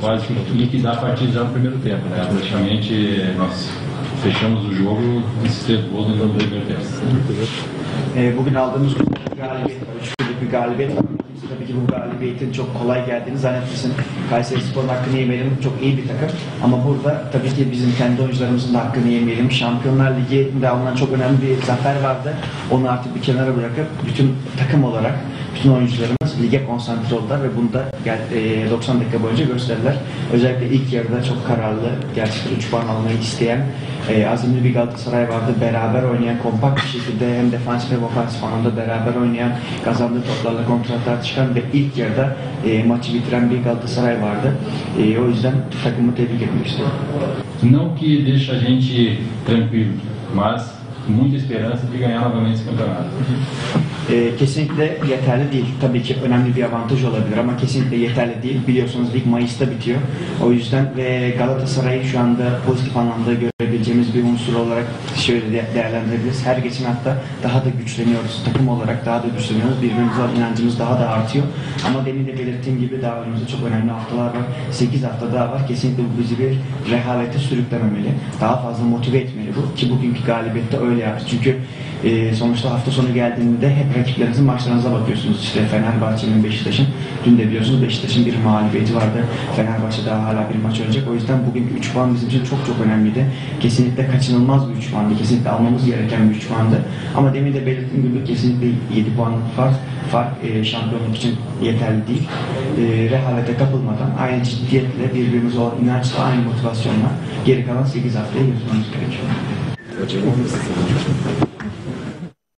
quase liquidar a partida já no primeiro tempo. Né? Praticamente nós fechamos o jogo e se teve gol do primeiro tempo. Ee, bugün aldığımız galibiyet bir galibiyet tabii ki bu galibiyetin çok kolay geldiğini zannetmesin. Kayseri Spor'un hakkını yemeyelim. Çok iyi bir takım. Ama burada tabii ki bizim kendi oyuncularımızın da hakkını yemeyelim. Şampiyonlar Ligi'nde alınan çok önemli bir zafer vardı. Onu artık bir kenara bırakıp bütün takım olarak bütün oyuncularımız lige konsantre oldular ve bunu da gel- e, 90 dakika boyunca gösterdiler. Özellikle ilk yarıda çok kararlı, gerçekten 3 puan almayı isteyen, e, azimli bir Galatasaray vardı. Beraber oynayan, kompakt bir şekilde hem defansif hem ofansif anlamda beraber oynayan, kazandığı toplarla kontratlar çıkan ve ilk yarıda e, maçı bitiren bir Galatasaray vardı. E, o yüzden takımı tebrik etmek istiyorum. Não que deixa a gente tranquilo, mas muita esperança de ganhar novamente esse campeonato. E, kesinlikle yeterli değil. Tabii ki önemli bir avantaj olabilir ama kesinlikle yeterli değil. Biliyorsunuz lig Mayıs'ta bitiyor. O yüzden ve Galatasaray'ı şu anda pozitif anlamda görebileceğimiz bir unsur olarak şöyle de- değerlendirebiliriz. Her geçen hafta daha da güçleniyoruz. Takım olarak daha da güçleniyoruz. Birbirimize inancımız daha da artıyor. Ama demin de belirttiğim gibi daha önümüzde çok önemli haftalar var. 8 hafta daha var. Kesinlikle bu bizi bir rehavete sürüklememeli. Daha fazla motive etmeli bu. Ki bugünkü galibiyette öyle yaptı. Çünkü e, sonuçta hafta sonu geldiğinde hep rakiplerinizin maçlarınıza bakıyorsunuz. İşte Fenerbahçe'nin, Beşiktaş'ın. Dün de biliyorsunuz Beşiktaş'ın bir mağlubiyeti vardı. Fenerbahçe daha hala bir maç oynayacak. O yüzden bugünkü 3 puan bizim için çok çok önemliydi. Kesinlikle kaçınılmaz bir 3 puandı. Kesinlikle almamız gereken bir 3 puandı. Ama demin de belirttiğim gibi kesinlikle 7 puanlık fark, fark e, şampiyonluk için yeterli değil. E, rehavete kapılmadan aynı ciddiyetle birbirimize olan inançla aynı motivasyonla geri kalan 8 haftaya götürmemiz gerekiyor. 觉得我们。